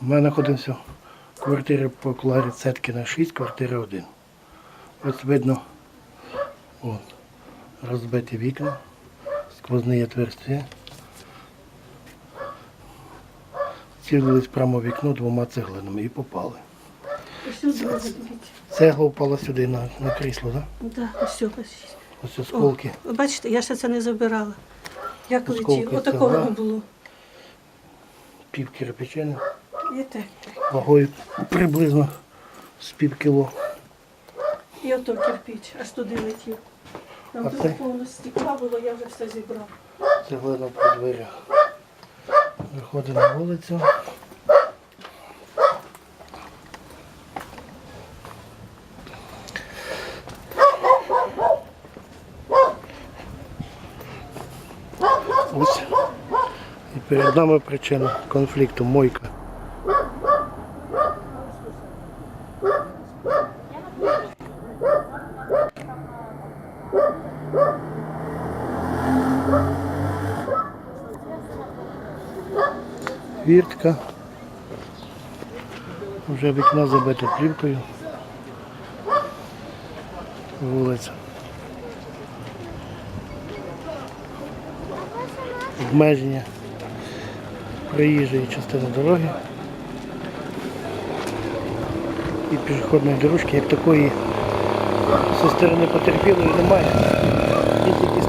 Ми знаходимося в квартирі по Кларі Цеткіна 6, квартира 1. Ось видно от, розбиті вікна, сквозні отверстия. Цілились прямо в вікно двома цеглинами і попали. Цегла впала сюди на, на крісло, так? Да, ось ось. Ось осколки. О, бачите, я ще це не забирала. Як летів, отакого не було. пів кирпичини, І так, так. вагою приблизно з пів кіло. І ото кирпіч, аж туди летів. Там А тут це? повно стекла було, я вже все зібрала. Цеглина по дверях. Виходимо на вулицю. Ось. І перед нами причина конфлікту мойка. Віртка. Вже вікно забите плівкою. Вулиця. Обмеження проїжджої частини дороги. І пішохідної дорожки, як такої зі сторони потерпілої немає. Є тільки.